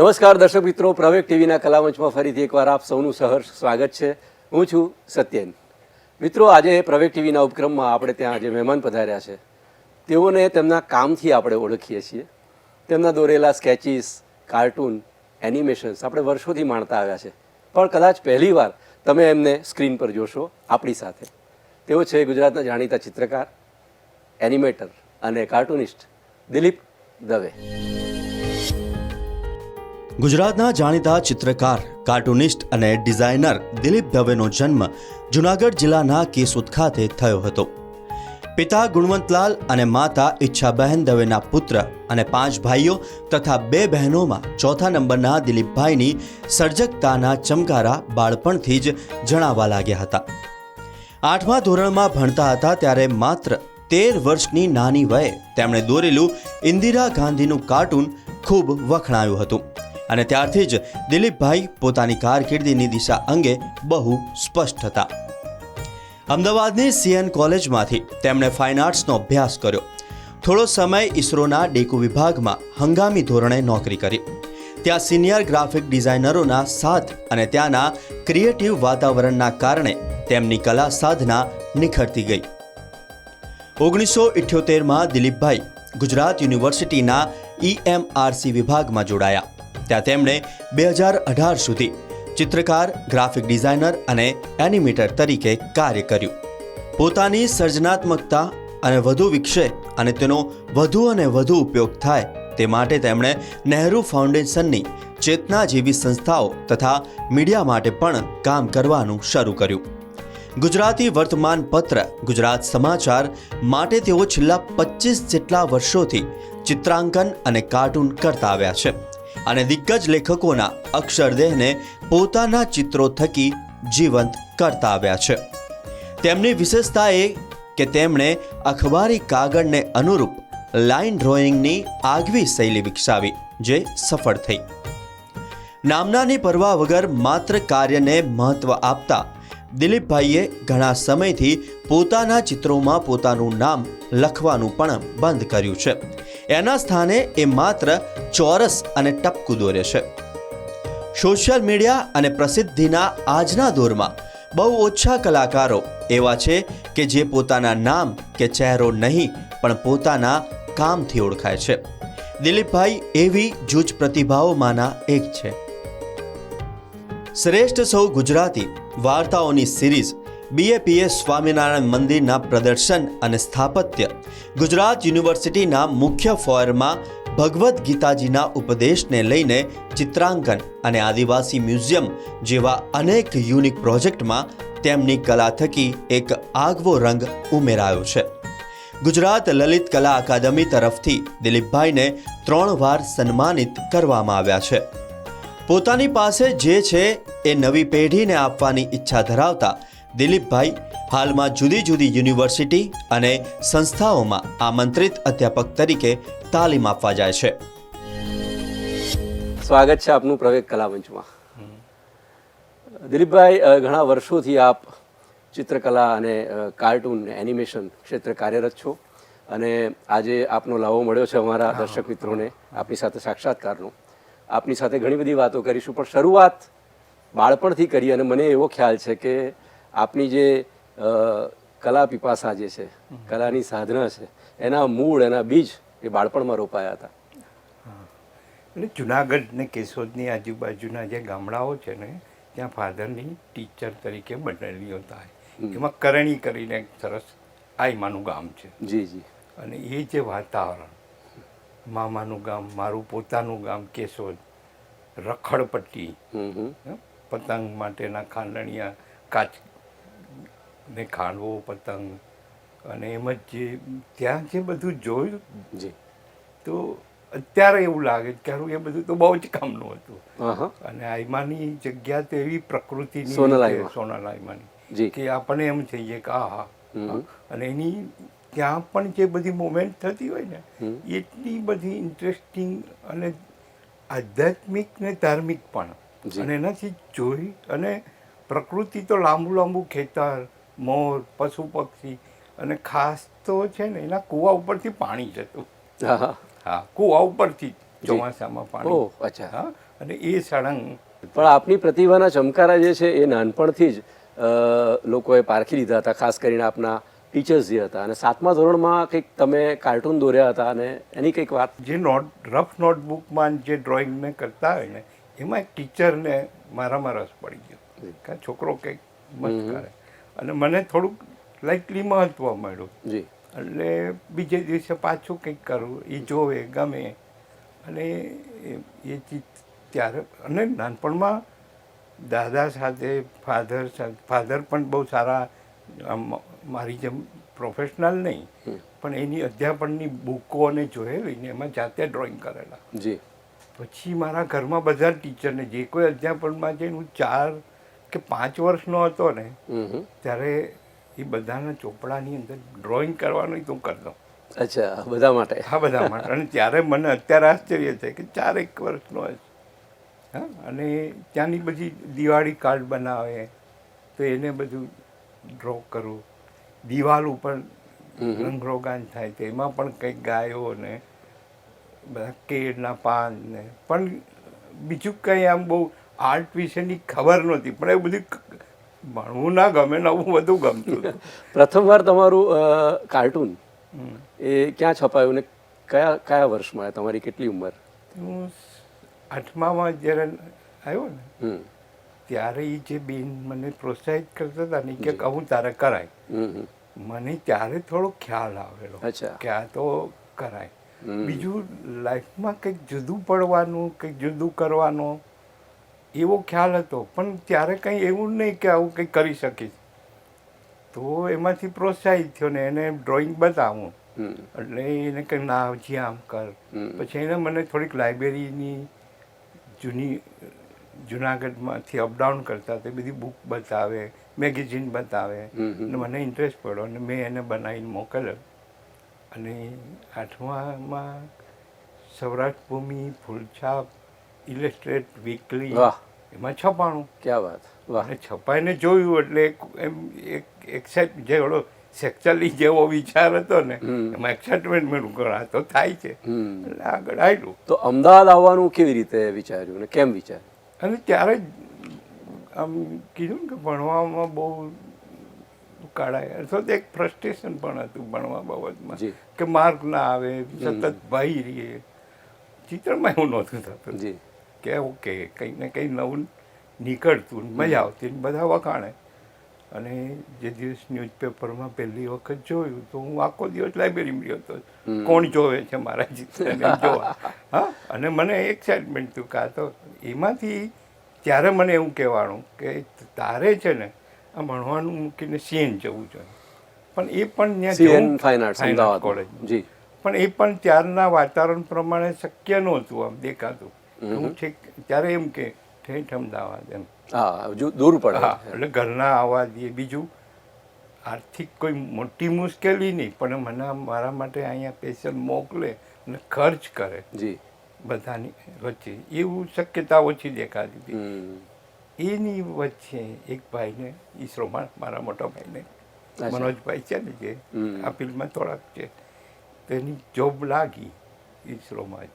નમસ્કાર દર્શક મિત્રો પ્રવેક ટીવીના કલામંચમાં ફરીથી એકવાર આપ સૌનું સહર્ષ સ્વાગત છે. હું છું સત્યન. મિત્રો, આજે પ્રવેક ટીવીના ઉપક્રમમાં આપણે ત્યાં આજે મહેમાન પધાર્યા છે. તેઓને તેમના કામથી આપણે ઓળખીએ છીએ. તેમના દોરેલા સ્કેચીસ, કાર્ટૂન, એનિમેશન્સ આપણે વર્ષોથી માણતા આવ્યા છે. પણ કદાચ પહેલીવાર તમે એમને સ્ક્રીન પર જોશો આપણી સાથે. તેઓ છે ગુજરાતના જાણીતા ચિત્રકાર, એનિમેટર અને કાર્ટૂનિસ્ટ દિલીપ દવે. ગુજરાતના જાણીતા ચિત્રકાર, કાર્ટુનિસ્ટ અને ડિઝાઇનર દિલીપ દવેનો જન્મ જુનાગઢ જિલ્લાના કેસુદ ખાતે થયો હતો. પિતા ગુણવંતલાલ અને માતા ઈચ્છાબહેન દવેના પુત્ર અને પાંચ ભાઈઓ તથા બે બહેનોમાં ચોથા નંબરના દિલીપભાઈની સર્જકતાના ચમકારા બાળપણથી જ જણાવા લાગ્યા હતા. આઠમા ધોરણમાં ભણતા હતા ત્યારે માત્ર તેર વર્ષની નાની વયે તેમણે દોરેલું ઇન્દિરા ગાંધીનું કાર્ટૂન ખૂબ વખણાયું હતું. અને ત્યારથી જ દિલીપભાઈ પોતાની કારકિર્દીની દિશા અંગે બહુ સ્પષ્ટ હતા. અમદાવાદની સીએન કોલેજમાંથી તેમણે ફાઇન આર્ટ્સનો અભ્યાસ કર્યો. થોડો સમય ઇસરોના ડેકુ વિભાગમાં હંગામી ધોરણે નોકરી કરી. ત્યાં સિનિયર ગ્રાફિક ડિઝાઇનરોના સાથ અને ત્યાંના ક્રિએટિવ વાતાવરણના કારણે તેમની કલા સાધના નિખરતી ગઈ. ઓગણીસો ઇઠ્યોતેરમાં દિલીપભાઈ ગુજરાત યુનિવર્સિટીના ઈએમઆરસી વિભાગમાં જોડાયા. ત્યાં તેમણે બે હજાર અઢાર સુધી ચિત્રકાર, ગ્રાફિક ડિઝાઇનર અને એનિમેટર તરીકે કાર્ય કર્યું. પોતાની સર્જનાત્મકતા અને વધુ વિકસે અને તેનો વધુ અને વધુ ઉપયોગ થાય તે માટે તેમણે નહેરુ ફાઉન્ડેશનની ચેતના જેવી સંસ્થાઓ તથા મીડિયા માટે પણ કામ કરવાનું શરૂ કર્યું. ગુજરાતી વર્તમાન પત્ર, ગુજરાત સમાચાર માટે તેઓ છેલ્લા પચીસ જેટલા વર્ષોથી ચિત્રાંકન અને કાર્ટૂન કરતા આવ્યા છે. અને દિગ્ગજ લેખકોના અક્ષરદેહને પોતાના ચિત્રો થકી જીવંત કરતા આવ્યા છે. તેમની વિશેષતા એ કે તેમણે અખબારી કાગળને અનુરૂપ લાઇન ડ્રોઈંગની આગવી શૈલી વિકસાવી, જે સફળ થઈ. નામનાની પરવા વગર માત્ર કાર્યને મહત્વ આપતા દિલીપભાઈએ ઘણા સમયથી પોતાના ચિત્રોમાં પોતાનું નામ લખવાનું પણ બંધ કર્યું છે. એના સ્થાને એ માત્ર ચોરસ અને ટપકું દોરે છે. સોશિયલ મીડિયા અને પ્રસિદ્ધિના આજના દોરમાં બહુ ઓછા કલાકારો એવા છે કે જે પોતાના નામ કે ચહેરો નહીં, પણ પોતાના કામથી ઓળખાય છે. દિલીપભાઈ એવી જૂજ પ્રતિભાઓમાંના એક છે. શ્રેષ્ઠ સૌ ગુજરાતી વાર્તાઓની સિરીઝ બીએપીએસ સ્વામિનારાયણ મંદિરના પ્રદર્શન અને સ્થાપત્ય. ગુજરાત યુનિવર્સિટીના મુખ્ય ફોયરમાં ભગવદ્ ગીતાજીના ઉપદેશને લઈને ચિત્રાંકન અને આદિવાસી મ્યુઝિયમ જેવા અનેક યુનિક પ્રોજેક્ટમાં તેમની કલા થકી એક આગવો રંગ ઉમેરાયો છે. ગુજરાત લલિત કલા અકાદમી તરફથી દિલીપભાઈને ત્રણ વાર સન્માનિત કરવામાં આવ્યા છે. પોતાની પાસે જે છે એ નવી પેઢીને આપવાની ઈચ્છા ધરાવતા દિલીપભાઈ હાલમાં જુદી જુદી યુનિવર્સિટી અને સંસ્થાઓમાં આમંત્રિત અધ્યાપક તરીકે તાલીમ આપવા જાય છે. સ્વાગત છે આપનું પ્રવેગ કલામંચમાં દિલીપભાઈ ઘણા વર્ષોથી આપ ચિત્રકલા અને કાર્ટૂન એનિમેશન ક્ષેત્રે કાર્યરત છો અને આજે આપનો લાવો મળ્યો છે અમારા દર્શક મિત્રોને આપની સાથે સાક્ષાત્કારનો. આપની સાથે ઘણી બધી વાતો કરીશું પણ શરૂઆત બાળપણથી કરી અને મને એવો ખ્યાલ છે કે આપની જે કલા પીપાસા જે છે કલાની સાધના છે એના મૂળ એના બીજ એ બાળપણમાં રોપાયા હતા. એટલે જુનાગઢ ને કેશોદની આજુબાજુના જે ગામડાઓ છે ને ત્યાં ફાધરની ટીચર તરીકે બનેલી હતા. એમાં કરણી કરીને એક સરસ આઈમાનું ગામ છે. જી જી. અને એ જે વાતાવરણ મામાનું ગામ મારું પોતાનું ગામ કેશોદ રખડપટ્ટી? પતંગ માટેના ખાંડણિયા કાચ ને ખાંડવો પતંગ અને એમ જ જે ત્યાં જે બધું જોયું જી. તો અત્યારે એવું લાગે કે એ બધું તો બહુ જ કામનું હતું. અને આઈમાની જગ્યા તો એવી પ્રકૃતિની સોનલ આઈમાની કે આપણને એમ થઈએ કે આ હા અને એની ત્યાં પણ જે બધી મોમેન્ટ થતી હોય ને એટલી બધી ઇન્ટરેસ્ટિંગ અને આધ્યાત્મિક ને ધાર્મિક પણ. અને એનાથી જોઈ અને પ્રકૃતિ તો લાંબુ લાંબુ ખેતર મોર પશુ પક્ષી અને ખાસ તો છે ને એના કૂવા ઉપરથી પાણી જતું. હા હા. હા કૂવા ઉપરથી ચોમાસામાં પાણી. અચ્છા. હા અને એ સળંગ. પણ આપની પ્રતિભાના ચમકારા જે છે એ નાનપણથી જ લોકોએ પારખી લીધા હતા ખાસ કરીને આપના ટીચર્સ જે હતા. અને સાતમા ધોરણમાં કંઈક તમે કાર્ટૂન દોર્યા હતા અને એની કંઈક વાત? જે નોટ રફ નોટબુકમાં જે ડ્રોઈંગ મેં કરતા હોય ને એમાં એક ટીચરને મારામાં રસ પડી ગયો. છોકરો કંઈક મસ્ત કરે. અને મને થોડુંક લાઇકલી મહત્વ મળ્યું. જી. એટલે બીજે દિવસે પાછું કંઈક કરવું એ જોવે ગમે. અને એ ચીજ ત્યારે અને નાનપણમાં દાદા સાથે ફાધર સાથે ફાધર પણ બહુ સારા આમ મારી જેમ પ્રોફેશનલ નહીં. પણ એની અધ્યાપનની બુકોને જોયેલી ને એમાં જાતે ડ્રોઈંગ કરેલા. જી. પછી મારા ઘરમાં બધા ટીચરને જે કોઈ અધ્યાપનમાં જઈને હું ચાર કે પાંચ વર્ષનો હતો ને. ત્યારે એ બધાના ચોપડાની અંદર ડ્રોઈંગ કરવાનું તું હું કરતો અચ્છા બધા માટે? હા બધા માટે. અને ત્યારે મને અત્યારે આશ્ચર્ય છે કે ચાર એક વર્ષનો હશે હા અને ત્યાંની બધી દિવાળી કાર્ડ બનાવે તો એને બધું ડ્રો કરું. દિવાલ ઉપર રંગરોગાન થાય તો એમાં પણ કંઈક ગાયો ને બધા કેળના પાન ને. પણ બીજું કંઈ આમ બહુ આર્ટ વિશેની ખબર નહોતી પણ એ બધું ભણવું ના ગમે નવું બધું ગમતું પ્રથમવાર તમારું કાર્ટૂન. એ ક્યાં છપાયું ને કયા કયા વર્ષમાં તમારી કેટલી ઉંમર? હું આઠમામાં જ્યારે આવ્યો ને ત્યારે એ જે બેન મને પ્રોત્સાહિત કરતા હતા ને કે હું તારે કરાય. મને ત્યારે થોડો ખ્યાલ આવેલો. કે આ તો કરાય. બીજું લાઈફમાં કંઈક જુદું પડવાનું કંઈક જુદું કરવાનો એવો ખ્યાલ હતો પણ ત્યારે કંઈ એવું નહીં કે આવું કંઈ કરી શકીશ તો એમાંથી પ્રોત્સાહિત થયો ને એને ડ્રોઈંગ બતાવું એટલે એને કંઈ ના હજી આમ કર. પછી એને મને થોડીક લાઇબ્રેરીની જૂની જુનાગઢમાંથી અપડાઉન કરતા તે બધી બુક બતાવે મેગેઝિન બતાવે. અને મને ઇન્ટરેસ્ટ પડ્યો અને મેં એને બનાવીને મોકલ્યો. અને આઠમામાં સૌરાષ્ટ્ર ભૂમિ ફૂલછાપ ઇલેસ્ટ્રેટ વીકલી વાહ. એમાં છપાણું. ક્યાં વાત. વાહ. છપાઈને જોયું એટલે એમ એક એક્સાઇટ જે ઓલો સેક્ચુઅલી જેવો વિચાર હતો ને એમાં એક્સાઇટમેન્ટ મેળવું ઘણા તો થાય છે. એટલે આગળ આવ્યું તો અમદાવાદ આવવાનું કેવી રીતે વિચાર્યું ને કેમ વિચાર અને ત્યારે આમ કીધું કે ભણવામાં બહુ કાઢાય અથવા તો એક ફ્રસ્ટ્રેશન પણ હતું ભણવા બાબતમાં. કે માર્ક ના આવે સતત ભાઈ રહીએ. ચિત્રમાં એવું નહોતું થતું. જી. કે ઓકે કંઈક ને કંઈ નવું નીકળતું ને મજા આવતી બધા વખાણે. અને જે દિવસ ન્યૂઝપેપરમાં પહેલી વખત જોયું તો હું આખો દિવસ લાઇબ્રેરીમાં રહ્યો હતો કોણ જોવે છે મારા ચિત્રને જોવા. હા અને મને એક્સાઇટમેન્ટ થયું કે આ તો એમાંથી ત્યારે મને એવું કહેવાનું કે તારે છે ને આ ભણવાનું મૂકીને સીએન જવું જોઈએ. પણ એ પણ ત્યાં fine arts fine arts Ahmedabad college. જી. પણ એ પણ ત્યારના વાતાવરણ પ્રમાણે શક્ય નહોતું આમ દેખાતું. હું છે ત્યારે એમ કે ઠેઠ અમદાવાદ એમ. હા જો દૂર પડે હા એટલે ઘરના આવવા દઈએ બીજું. આર્થિક કોઈ મોટી મુશ્કેલી નહીં પણ મને મારા માટે અહીંયા સ્પેશિયલ મોકલે અને ખર્ચ કરે. જી. બધાની વચ્ચે. એવું શક્યતા ઓછી દેખાતી હતી. એની વચ્ચે એક ભાઈને ઈસરોમાં મારા મોટા ભાઈને. મનોજભાઈ છે ને જે. આ ફિલ્ડમાં થોડાક છે. તેની જોબ લાગી ઈસરોમાં જ.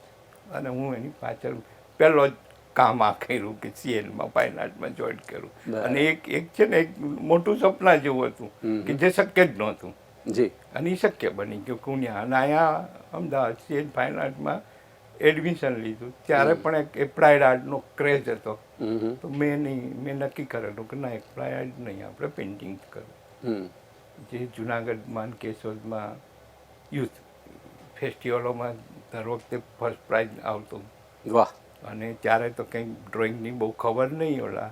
અને હું એની પાછળ પહેલો જ કામ આ કર્યું કે સીએલમાં ફાઇન આર્ટમાં જોઈન કર્યું. અને એક એક છે ને એક મોટું સપના જેવું હતું કે જે શક્ય જ નહોતું. જી. અને એ શક્ય બની ગયું કુણ્યા. અને અહીંયા અમદાવાદ સીએલ ફાઇન આર્ટમાં એડમિશન લીધું. ત્યારે પણ એક એપ્લાઇડ આર્ટનો ક્રેઝ હતો. તો મેં નહીં મેં નક્કી કરેલું કે ના એપ્લાઇડ આર્ટ નહીં આપણે પેઇન્ટિંગ કરવું. જે જુનાગઢમાં કેશોદમાં યુથ ફેસ્ટિવલોમાં દર વખતે ફર્સ્ટ પ્રાઇઝ આવતું. વાહ. અને ત્યારે તો કંઈ ડ્રોઈંગની બહુ ખબર નહીં ઓલા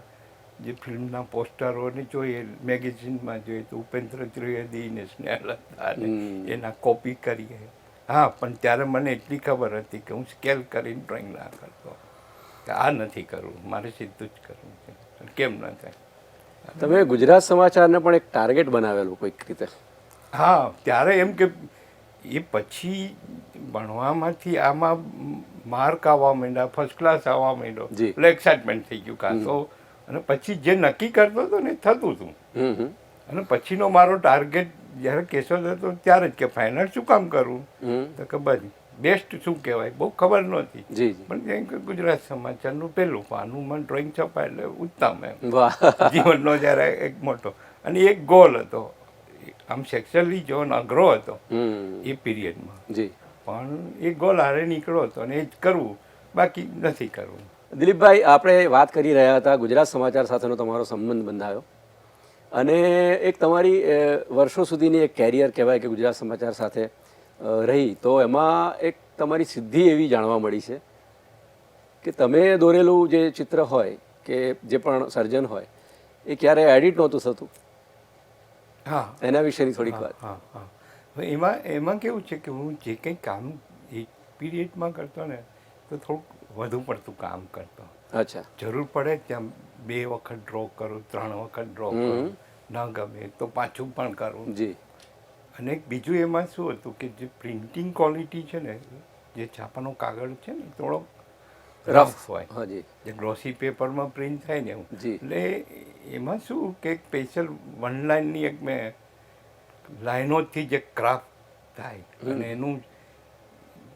જે ફિલ્મના પોસ્ટરોને જોઈએ મેગેઝિનમાં જોઈએ તો ઉપેન્દ્ર ત્રિવેદીને ને સ્નેહલ હતા એના કોપી કરીએ. હા પણ ત્યારે મને એટલી ખબર હતી કે હું સ્કેલ કરીને ડ્રોઈંગ ના કરતો. કે આ નથી કરવું મારે સીધું જ કરવું છે. કેમ ન થાય? તમે ગુજરાત સમાચારને પણ એક ટાર્ગેટ બનાવેલું કોઈક રીતે? હા ત્યારે એમ કે એ પછી ભણવામાંથી આમાં માર્ક આવવા માંડ્યા ફર્સ્ટ ક્લાસ આવવા માંડ્યો. એટલે એક્સાઇટમેન્ટ થઈ ગયું કાં તો. અને પછી જે નક્કી કરતો હતો ને થતું હતું. અને પછીનો મારો ટાર્ગેટ જ્યારે કેસો હતો ત્યારે જ કે ફાઇનલ શું કામ કરવું તો બસ બેસ્ટ શું કહેવાય? બહુ ખબર નહોતી. પણ જેમ કે ગુજરાત સમાચારનું પહેલું પાનું મને ડ્રોઈંગ છપાય એટલે ઉત્તમ એમ. જીવનનો જ્યારે એક મોટો. અને એક ગોલ હતો. આમ સેક્સ્યુઅલી જો અઘરો હતો એ પીરિયડમાં જી. પણ એ ગોલ હારે નીકળ્યો હતો અને એ જ કરવું. બાકી નથી કરવું. દિલીપભાઈ આપણે વાત કરી રહ્યા હતા ગુજરાત સમાચાર સાથેનો તમારો સંબંધ બંધાયો. અને એક તમારી વર્ષો સુધીની એક કેરિયર કહેવાય કે ગુજરાત સમાચાર સાથે રહી. તો એમાં એક તમારી સિદ્ધિ એવી જાણવા મળી છે કે તમે દોરેલું જે ચિત્ર હોય કે જે પણ સર્જન હોય એ ક્યારેય એડિટ નહોતું થતું. હા. એના વિશેની થોડીક વાત. હા હા. એમાં એમાં કેવું છે કે હું જે કંઈ કામ એક પીરિયડમાં કરતો ને તો થોડુંક વધુ પડતું કામ કરતો. અચ્છા. જરૂર પડે ત્યાં બે વખત ડ્રો કરું ત્રણ વખત ડ્રો કરું ન ગમે તો પાછું પણ કરું. જી. અને બીજું એમાં શું હતું કે જે પ્રિન્ટિંગ ક્વોલિટી છે ને જે છાપાનો કાગળ છે ને થોડો રફ હોય. જે. ગ્લોસી પેપરમાં પ્રિન્ટ થાય ને એવું. એટલે એમાં શું કે સ્પેશિયલ વન લાઇનની એક મેં લાઈનોથી જે ક્રાફ્ટ થાય અને એનું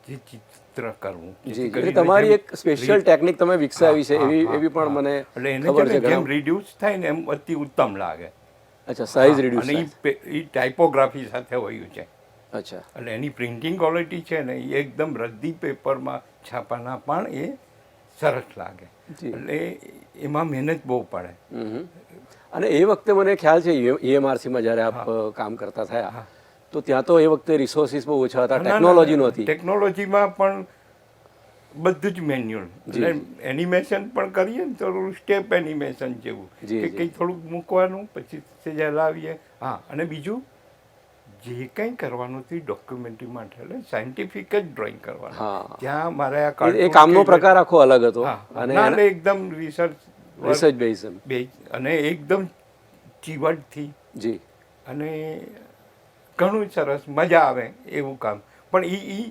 જે ચિત્ર કરવું. જી એટલે તમારી એક સ્પેશિયલ ટેકનિક તમે વિકસાવી છે એવી એવી પણ મને એટલે એને જેમ રિડ્યુસ થાય ને એમ અતિ ઉત્તમ લાગે. અચ્છા સાઇઝ રિડ્યુસ અને એ ટાઈપોગ્રાફી સાથે હોયું છે. અચ્છા. એટલે એની પ્રિન્ટિંગ ક્વોલિટી છે ને એ એકદમ રદ્દી પેપરમાં છાપાના પણ એ સરસ લાગે. એટલે એમાં મહેનત બહુ પડે. અને એ વખતે મને ખ્યાલ છે ઈએમઆરસીમાં જ્યારે આપ કામ કરતા થયા તો ત્યાં તો એ વખતે રિસોર્સિસ બહુ ઓછા હતા ટેકનોલોજી નહોતી. ટેકનોલોજીમાં પણ બધું જ મેન્યુઅલ એટલે એનિમેશન પણ કરીએ ને થોડું સ્ટેપ એનિમેશન જેવું. કે કંઈ થોડુંક મૂકવાનું પછી સજા લાવીએ. હા અને બીજું? જે કંઈ કરવાનું હતું ડોક્યુમેન્ટરી માટે એટલે સાયન્ટિફિક જ ડ્રોઈંગ. કરવાનું. જ્યાં મારે આ એ- કામનો પ્રકાર આખો અલગ હતો. અને એકદમ રિસર્ચ રિસર્ચ બેઝ અને એકદમ ચીવટથી જી. અને ઘણું સરસ મજા આવે એવું કામ. પણ એ એ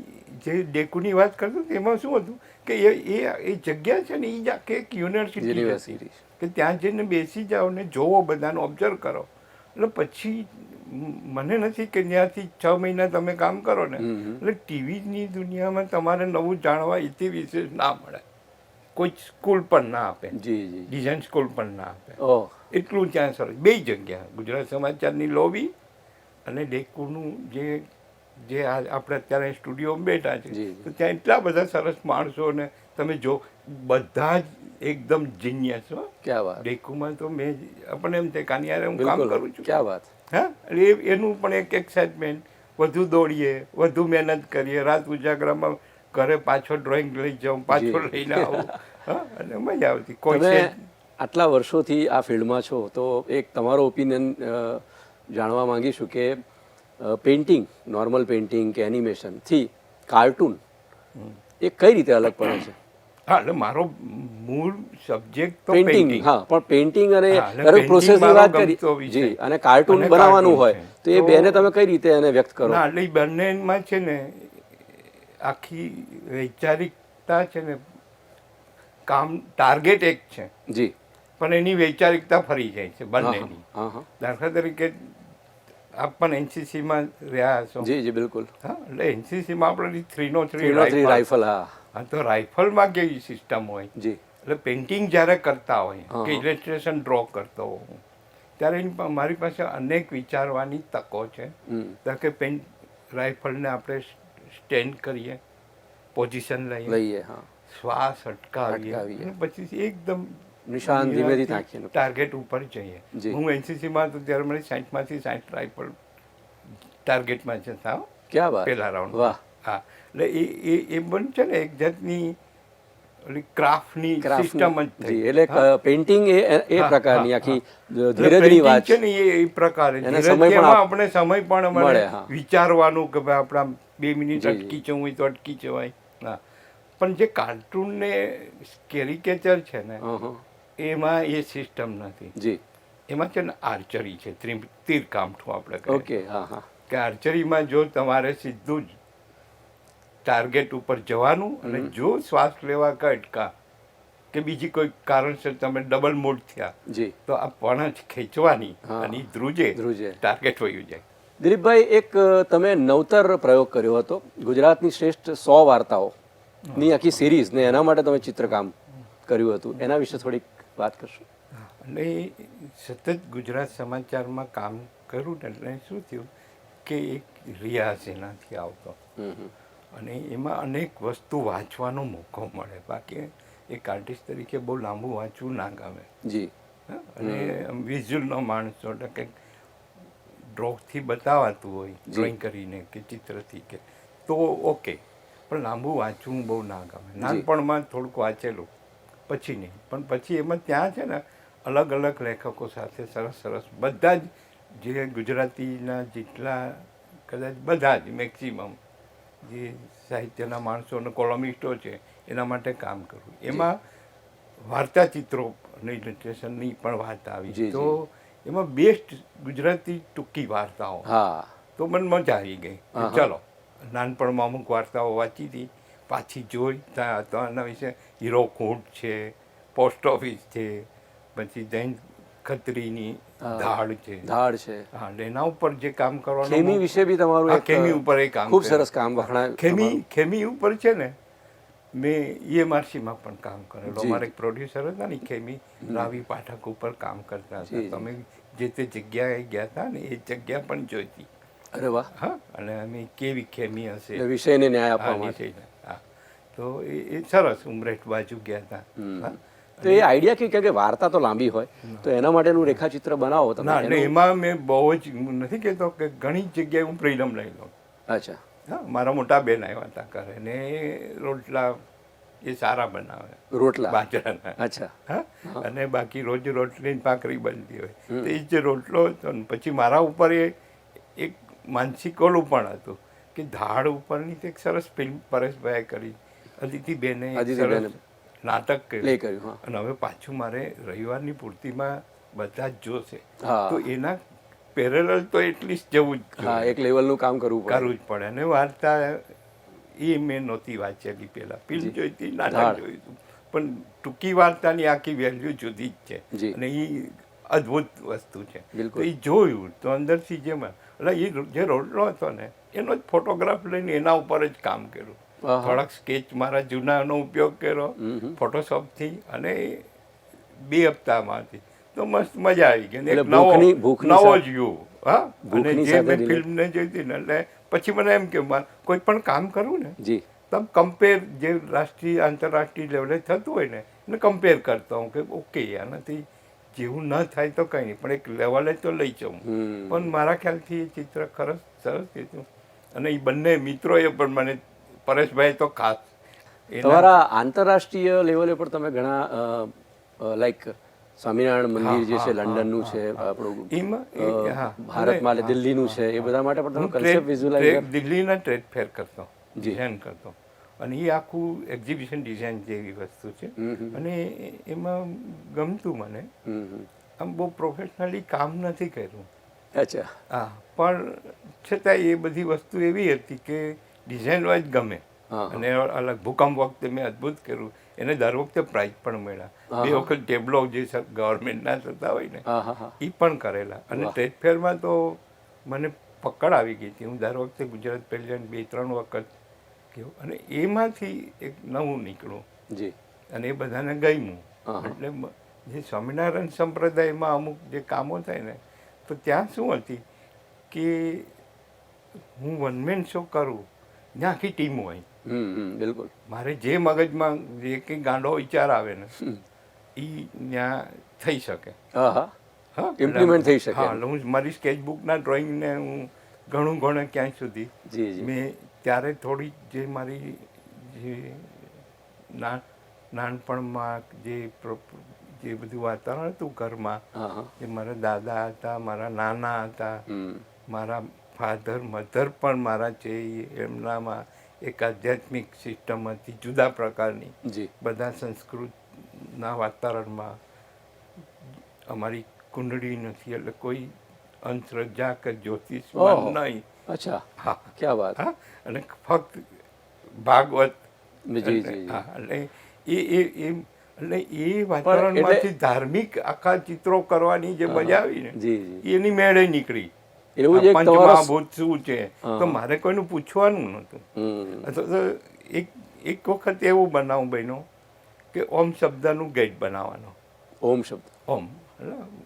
જે ડેકુની વાત કરતો એમાં શું હતું કે એ એ એ જગ્યા છે ને એ જ આખી એક યુનિવર્સિટી કે ત્યાં જઈને બેસી જાઓ ને જોવો બધાને ઓબ્ઝર્વ કરો. એટલે પછી મને નથી કે ત્યાંથી છ મહિના તમે કામ કરો ને એટલે ટીવીની દુનિયામાં તમારે નવું જાણવા એથી વિશેષ ના મળે. કોઈ સ્કૂલ પણ ના આપે. જી જી. ડિઝાઇન સ્કૂલ પણ ના આપે. એટલું ત્યાં સરસ. બે જગ્યા. ગુજરાત સમાચારની લોબી અને ડેકુનું જે જે આપણે અત્યારે સ્ટુડિયોમાં બેઠા છે. તો ત્યાં એટલા બધા સરસ માણસો ને તમે જો બધા જ એકદમ જીનિયસ હો. ક્યાં વાત? ડેકુમાં તો મેં આપણને એમ તે કાનિયારે હું કામ કરું છું. ક્યાં વાત? હા? એટલે એ- એનું પણ એક એક્સાઇટમેન્ટ વધુ દોડીએ વધુ મહેનત કરીએ રાત ઉજાગરામાં ઘરે પાછો ડ્રોઈંગ લઈ જાઉં પાછો લઈને આવું. હા? અને મજા આવતી. કોઈ આટલા વર્ષોથી આ ફિલ્ડમાં છો તો એક તમારો ઓપિનિયન જાણવા માંગીશું કે પેઇન્ટિંગ નોર્મલ પેઇન્ટિંગ કે એનિમેશનથી કાર્ટૂન એ કઈ રીતે અલગ પડે છે? હા એટલે મારો મૂળ સબ્જેક્ટ તો પેઇન્ટિંગ હા પણ પેઇન્ટિંગ અને દરેક પ્રોસેસની વાત કરી. જી અને કાર્ટૂન બનાવવાનું હોય તો એ બેને તમે કઈ રીતે એને વ્યક્ત કરો? ના એટલે બંનેમાં છે ને આખી વૈચારિકતા છે ને કામ ટાર્ગેટ એક છે. જી. પણ એની વૈચારિકતા ફરી જાય છે બંનેની. દાખલા તરીકે આપ પણ એનસીસીમાં રહ્યા છો જી જી બિલકુલ. હા એટલે એનસીસીમાં આપણે થ્રી નો થ્રી રાઇફલ હા. હા તો રાઇફલમાં કેવી સિસ્ટમ હોય? જી. એટલે પેઇન્ટિંગ જ્યારે કરતા હોય કે હા. ઇલેસ્ટ્રેશન ડ્રો કરતો હોઉં ત્યારે મારી પાસે અનેક વિચારવાની તકો છે. કે પેન્ટ રાઇફલને આપણે સ્ટેન્ડ કરીએ પોઝિશન લઈએ લઈએ હા. શ્વાસ અટકાવીએ. પછી એકદમ નિશાન ધીમેથી. ટાર્ગેટ ઉપર જઈએ. હું એનસીસીમાં હતો ત્યારે મને સાઠમાંથી સાઠ રાઇફલ ટાર્ગેટમાં જતા હો. ક્યાં વાત? પહેલા રાઉન્ડ વાહ. હા. એટલે એ એ એ પણ છે ને એક જાતની ક્રાફ્ટની સિસ્ટમ જ થઈ. એટલે પેઇન્ટિંગ એ એ- પ્રકારની આખી ધીરજની વાત. છે ને એ પ્રકારે. પણ આપણે સમય પણ મળે, વિચારવાનું કે ભાઈ આપણા બે મિનિટ. અટકી જવું હોય તો અટકી જવાય. હા. પણ જે કાર્ટૂન ને કેરિકેચર છે ને. એમાં એ સિસ્ટમ નથી. જી. એમાં છે ને આર્ચરી છે ત્રિ- તીર કામઠું આપણે ઓકે હા હા. કે આર્ચરીમાં જો તમારે સીધું જ ટાર્ગેટ ઉપર જવાનું અને જો શ્વાસ લેવા કે અટકા કે બીજી કોઈ કારણસર તમે ડબલ મોડ થયા જી. તો આ પણ જ ખેંચવાની. અને ધ્રુજે ધ્રુજે. ટાર્ગેટ વયું જાય. દિલીપભાઈ એક તમે નવતર પ્રયોગ કર્યો હતો. ગુજરાતની શ્રેષ્ઠ સો વાર્તાઓ ની આખી સિરીઝ ને એના માટે તમે ચિત્રકામ કર્યું હતું. એના વિશે થોડીક વાત કરશો? અને સતત ગુજરાત સમાચારમાં કામ કરું ને એટલે શું થયું કે એક રિયાઝ એનાથી આવતો. અને એમાં અનેક વસ્તુ વાંચવાનો મોકો મળે. બાકી એક આર્ટિસ્ટ તરીકે બહુ લાંબુ વાંચવું ના ગમે. જી. અને વિઝ્યુઅલનો માણસ છો એટલે કંઈક ડ્રોથી બતાવાતું હોય ડ્રોઈંગ કરીને કે ચિત્રથી કે તો ઓકે. પણ લાંબુ વાંચવું બહુ ના ગમે. નાનપણમાં થોડુંક વાંચેલું પછી નહીં. પણ પછી એમાં ત્યાં છે ને અલગ અલગ લેખકો સાથે સરસ સરસ બધા જ જે ગુજરાતીના જેટલા કદાચ બધા જ મેક્સિમમ જે સાહિત્યના માણસો અને કોલમિસ્ટો છે એના માટે કામ કરું એમાં વાર્તા ચિત્રો ની પણ વાત આવી. તો એમાં બેસ્ટ ગુજરાતી ટૂંકી વાર્તાઓ. તો મને મજા આવી ગઈ. ચલો નાનપણમાં અમુક વાર્તાઓ વાંચી હતી. પાછી જોઈ ત્યાં તો એના વિશે હીરો કોટ છે પોસ્ટ ઓફિસ છે પછી જૈન ખત્રીની. ધાડ છે. ધાડ છે. હા એના ઉપર જે કામ કરવાનું ખેમી વિશે બી તમારું એક ખેમી ઉપર એ કામ ખૂબ સરસ કામ વખણાય ખેમી ખેમી ઉપર છે ને મેં ઈએમઆરસીમાં પણ કામ કરેલું. અમારે એક પ્રોડ્યુસર હતા ને ખેમી રાવી પાઠક ઉપર કામ કરતા. હતા. તમે જે તે જગ્યાએ ગયા હતા ને એ જગ્યા પણ જોઈતી. અરે વાહ. હા અને અમે કેવી ખેમી હશે. વિષયને ન્યાય આપવા માટે હા. તો એ સરસ ઉમરેઠ બાજુ ગયા હતા. તો એ આઈડિયા કે કે વાર્તા તો લાંબી હોય તો એના માટેનું રેખાચિત્ર બનાવો તમે. ના એટલે એમાં મેં બહુ જ નથી કહેતો કે ઘણી જગ્યાએ હું ફ્રીડમ લઈ લઉં. અચ્છા. હા મારા મોટા બેન આવ્યા હતા કરે ને રોટલા એ સારા બનાવે. રોટલા? બાજરાના. અચ્છા. હા અને બાકી રોજ રોટલી ભાખરી બનતી હોય. તો એ જે રોટલો હતો ને પછી મારા ઉપર એ એક માનસિક ઓલું પણ હતું કે ધાડ ઉપરની એક સરસ ફિલ્મ પરેશભાઈ કરી. અદિતિબેને. સરસ નાટક કર્યું. અને હવે પાછું મારે રવિવારની પૂર્તિમાં બધા જ જોશે. તો એના પેરેલલ તો એટલીસ્ટ જવું જ હા એક લેવલનું કામ કરવું કરવું જ પડે. અને વાર્તા એ મેં નહોતી વાંચેલી પહેલાં. ફિલ્મ જોઈ હતી નાટક જોયું હતું. પણ ટૂંકી વાર્તાની આખી વેલ્યુ જુદી જ છે. અને એ અદ્ભુત વસ્તુ છે. તો એ જોયું તો અંદરથી જેમાં એટલે એ જે રોટલો હતો ને એનો જ ફોટોગ્રાફ લઈને એના ઉપર જ કામ કર્યું. થોડાક સ્કેચ મારા જૂનાનો ઉપયોગ કર્યો. ફોટોશોપથી અને બે હપ્તામાંથી. તો મસ્ત મજા આવી ગઈ. એક નવો નવો જ યુ હા? અને જે મેં ફિલ્મને જોઈ હતી ને એટલે પછી મને એમ કે કોઈ પણ કામ કરું ને જી. તમ કમ્પેર જે રાષ્ટ્રીય આંતરરાષ્ટ્રીય લેવલે થતું હોય ને એને કમ્પેર કરતો હું કે ઓકે આનાથી જેવું ન થાય તો કંઈ નહીં પણ એક લેવલે તો લઈ જાઉં. પણ મારા ખ્યાલથી એ ચિત્ર ખરસ સરસ હતું. અને એ બંને મિત્રોએ પણ મને પરેશભાઈ તો ખાસ તમારા આંતરરાષ્ટ્રીય લેવલે પણ તમે ઘણા લાઈક સ્વામિનારાયણ મંદિર જે છે લંડનનું છે આપણું. ભારતમાં દિલ્હીનું છે એ બધા માટે પણ તમે કન્સેપ્ટ ટ્રેડ- દિલ્હીના ટ્રેડ ફેર કરતો ડિઝાઇન કરતો. અને એ આખું એક્ઝિબિશન ડિઝાઇન જેવી વસ્તુ છે. અને એમાં ગમતું મને આમ બહુ પ્રોફેશનલી કામ નથી કર્યું. અચ્છા. હા પણ છતાં એ બધી વસ્તુ એવી હતી કે ડિઝાઇન વાઇઝ ગમે. અને અલગ ભૂકંપ વખતે મેં અદ્ભુત કર્યું. એને દર વખતે પ્રાઇઝ પણ મળ્યા. બે વખત ટેબલો જે ગવર્મેન્ટના થતા હોય ને એ પણ કરેલા. અને. ટ્રેડ ફેરમાં તો મને પકડ આવી ગઈ હતી. હું દર વખતે ગુજરાત પહેલી બે ત્રણ વખત ગયો. અને એમાંથી એક નવું નીકળું જી. અને એ બધાને ગમ્યું. એટલે જે સ્વામિનારાયણ સંપ્રદાયમાં અમુક જે કામો થાય ને તો ત્યાં શું હતી કે હું વનમેન શો કરું. ત્યાં આખી ટીમ હોય. બિલકુલ. મારે જે મગજમાં જે કંઈ ગાંડો વિચાર આવે ને એ ત્યાં થઈ શકે. હા ઇમ્પ્લિમેન્ટ થઈ શકે. હા હું મારી સ્કેચબુકના ડ્રોઈંગને હું ઘણું ઘણું ક્યાંય સુધી. મેં ત્યારે થોડી જે મારી જે ના નાનપણમાં જે જે બધું વાતાવરણ હતું ઘરમાં જે મારા દાદા હતા મારા નાના હતા મારા ફાધર મધર પણ મારા છે એમનામાં એક આધ્યાત્મિક સિસ્ટમ હતી જુદા પ્રકારની. જી. બધા સંસ્કૃતના વાતાવરણમાં અમારી કુંડળી નથી એટલે કોઈ અંધશ્રદ્ધા કે. જ્યોતિષમાં નહીં. અચ્છા. હા. ક્યાં વાત. હા. અને ફક્ત ભાગવત. એટલે એ એ એ એટલે એ વાતાવરણમાંથી ધાર્મિક આખા ચિત્રો કરવાની જે મજા આવી ને એની મેળે નીકળી. એવું જ આ શું છે? તો મારે કોઈનું પૂછવાનું નહોતું. અથવા તો એક એક વખત એવું બનાવું બન્યો કે ઓમ શબ્દનું ગેટ બનાવવાનો. ઓમ શબ્દ. ઓમ.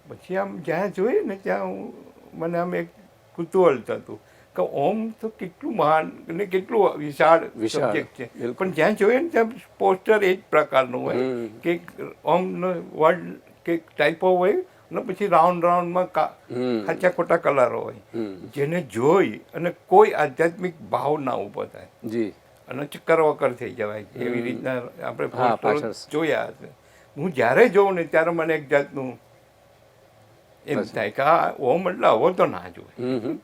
પછી આમ જ્યાં જોઈએ ને ત્યાં હું મને આમ એક કુતૂહલ થતું કે ઓમ તો કેટલું મહાન અને કેટલું વિશાળ વિશાળ, સબ્જેક્ટ છે. પણ જ્યાં જોઈએ ને ત્યાં પોસ્ટર એ જ પ્રકારનું હોય કે ઓમનો વર્ડ કે ટાઈપો હોય અને પછી રાઉન્ડ રાઉન્ડમાં ખાચા ખોટા કલરો હોય. જેને જોઈ અને કોઈ આધ્યાત્મિક ભાવ ના ઊભો થાય. જી. અને ચક્કર વક્કર થઈ જવાય. એવી રીતના આપણે. જોયા હશે. હું જ્યારે જોઉં ને ત્યારે મને એક જાતનું એમ થાય કે આ ઓમ એટલે આવો તો ના હમ.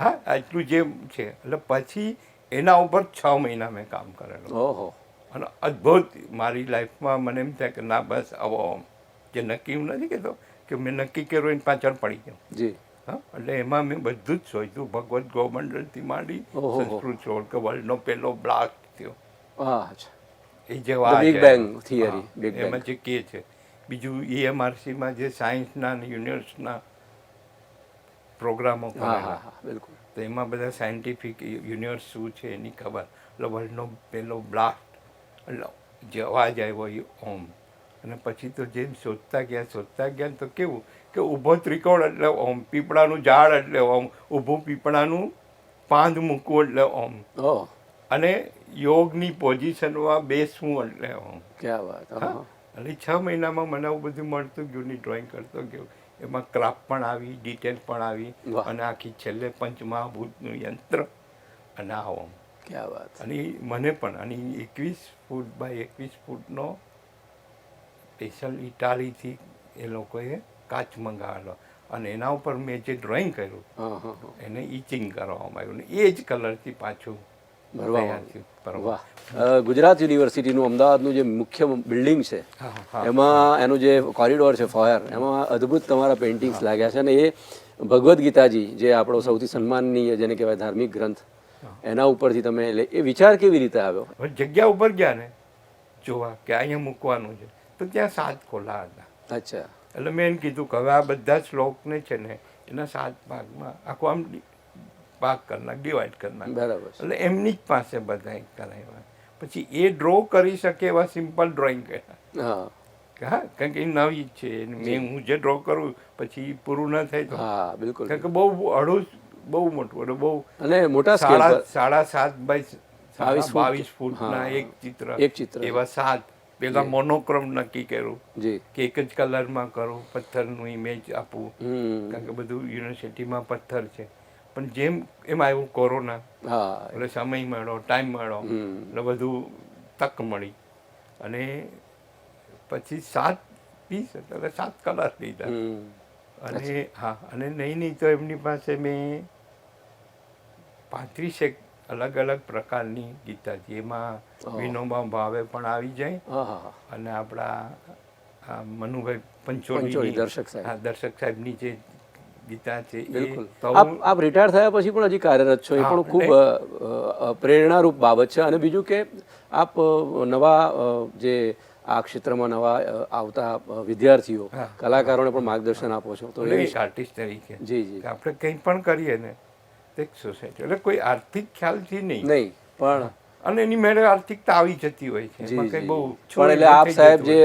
હા આટલું જે છે. એટલે પછી એના ઉપર છ મહિના મેં કામ કરેલું. ઓહો. અને અદ્ભુત મારી લાઈફમાં મને એમ થાય કે ના બસ આવો ઓમ. જે નક્કી હું નથી કહેતો કે મેં નક્કી કર્યું એને પાછળ પડી ગયો. જી. હા એટલે એમાં મેં બધું જ શોધ્યું ભગવત ગોમંડળથી માંડી. સંસ્કૃત છોડ કે વર્લ્ડનો પહેલો બ્લાસ્ટ થયો એ જે theory, હા, Big એમાં જે કે છે. બીજું E ઈએમઆરસીમાં જે સાયન્સના અને યુનિવર્સના પ્રોગ્રામો હા હા બિલકુલ. તો એમાં બધા સાયન્ટિફિક યુનિવર્સ શું છે એની ખબર. એટલે વર્લ્ડનો પહેલો બ્લાસ્ટ એટલે જે અવાજ આવ્યો એ ઓમ. અને પછી તો જેમ શોધતા ગયા શોધતા ગયા તો કેવું કે ઊભો ત્રિકોણ એટલે ઓમ પીપળાનું ઝાડ એટલે ઓમ ઊભું પીપળાનું પાંદ મૂકવું એટલે ઓમ. અને યોગની પોઝિશનમાં બેસવું એટલે ઓમ. ક્યાં વાત. અને છ મહિનામાં મને આવું બધું મળતું ગયું ની ડ્રોઈંગ કરતો ગયો. એમાં ક્રાફ્ટ પણ આવી ડિટેલ પણ આવી. અને આખી છેલ્લે પંચમહાભૂતનું યંત્ર અને આ ઓમ. ક્યાં વાત. અને મને પણ અને એકવીસ ફૂટ બાય એકવીસ ફૂટનો સ્પેશિયલ ઇટાલીથી એ લોકોએ કાચ મંગાવેલો. અને એના ઉપર મેં જે ડ્રોઈંગ કર્યું હા હા હા. એને ઇચિંગ કરવામાં આવ્યું. ને એ જ કલરથી પાછું ગુજરાત યુનિવર્સિટીનું અમદાવાદનું જે મુખ્ય બિલ્ડિંગ છે. એમાં એનું જે કોરિડોર છે ફોયર એમાં અદ્ભુત તમારા પેઇન્ટિંગ્સ લાગ્યા છે. અને એ ભગવદ્ ગીતાજી જે આપણો સૌથી સન્માનનીય જેને કહેવાય ધાર્મિક ગ્રંથ એના ઉપરથી તમે એટલે એ વિચાર કેવી રીતે આવ્યો? જગ્યા ઉપર ગયા ને જોવા કે અહીંયા મૂકવાનું છે. તો ત્યાં સાત ખોલા હતા. અચ્છા. એટલે મેં એને કીધું કે હવે આ બધા શ્લોકને છે ને એના સાત ભાગમાં આખો આમ ભાગ કરી નાખ ડિવાઈડ કરી નાખ. બરાબર. એટલે એમની જ પાસે બધા કરાવ્યા. પછી એ ડ્રો કરી શકે એવા સિમ્પલ ડ્રોઈંગ કર્યા હા. કારણ કે એ નવી જ છે મેં હું જે ડ્રો કરું પછી પૂરું ન થાય હા બિલકુલ. કારણ કે બહુ અડું બહુ મોટું એટલે બહુ અને મોટા સાડા સાડા સાત બાય. બાવીસ ફૂટના એક ચિત્ર એક ચિત્ર. એવા સાત પેલા મોનોક્રોમ નક્કી કર્યું. કે એક જ કલરમાં કરો પથ્થરનું ઇમેજ આપવું. કારણ કે બધું યુનિવર્સિટીમાં પથ્થર છે. પણ જેમ એમ આવ્યું કોરોના એટલે સમય મળ્યો ટાઈમ મળ્યો એટલે બધું તક મળી. અને પછી સાત પીસ એટલે સાત કલર લીધા. અને હા અને નહીં નહીં તો એમની પાસે મેં પાંત્રીસેક અલગ અલગ પ્રકારની ગીતા છે એમાં વિનોબા ભાવે પણ આવી જાય અને આપણા મનુભાઈ પંચોળી, દર્શક સાહેબ. દર્શક સાહેબની જે ગીતા છે બિલકુલ. આપ આપ રિટાયર થયા પછી પણ હજી કાર્યરત છો. એ પણ ખૂબ પ્રેરણારૂપ બાબત છે. અને બીજું કે આપ નવા જે આ ક્ષેત્રમાં નવા આવતા વિદ્યાર્થીઓ. કલાકારોને પણ માર્ગદર્શન આપો છો. તો આર્ટિસ્ટ તરીકે. જી જી. આપણે કંઈ પણ કરીએ ને એક સોસાયટી એટલે કોઈ આર્થિક ખ્યાલથી નહીં. નહીં પણ અને એની મેળે આર્થિકતા આવી જતી હોય છે. એમાં કંઈ બહુ પણ એટલે આપ સાહેબ જે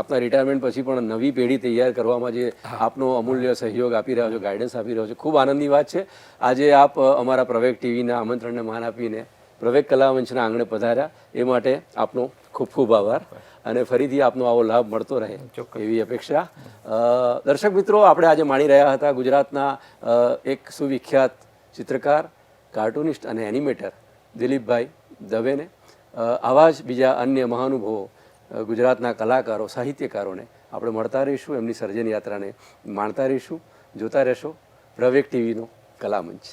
આપના રિટાયરમેન્ટ પછી પણ નવી પેઢી તૈયાર કરવામાં જે આપનો અમૂલ્ય સહયોગ આપી રહ્યા છો ગાઈડન્સ આપી રહ્યો છો ખૂબ આનંદની વાત છે. આજે આપ અમારા પ્રવેગ ટીવીના આમંત્રણને માન આપીને પ્રવેગ કલાવંશના આંગણે પધાર્યા. એ માટે આપનો ખૂબ ખૂબ આભાર અને ફરીથી આપનો આવો લાભ મળતો રહે. એવી અપેક્ષા. દર્શક મિત્રો આપણે આજે માણી રહ્યા હતા ગુજરાતના એક સુવિખ્યાત ચિત્રકાર, કાર્ટુનિસ્ટ અને એનિમેટર દિલીપભાઈ દવેને આવા જ બીજા અન્ય મહાનુભવો ગુજરાતના કલાકારો, સાહિત્યકારોને આપણે મળતા રહીશું, એમની સર્જન યાત્રાને માણતા રહીશું, જોતા રહેશો પ્રવેક ટીવીનો કલામંચ.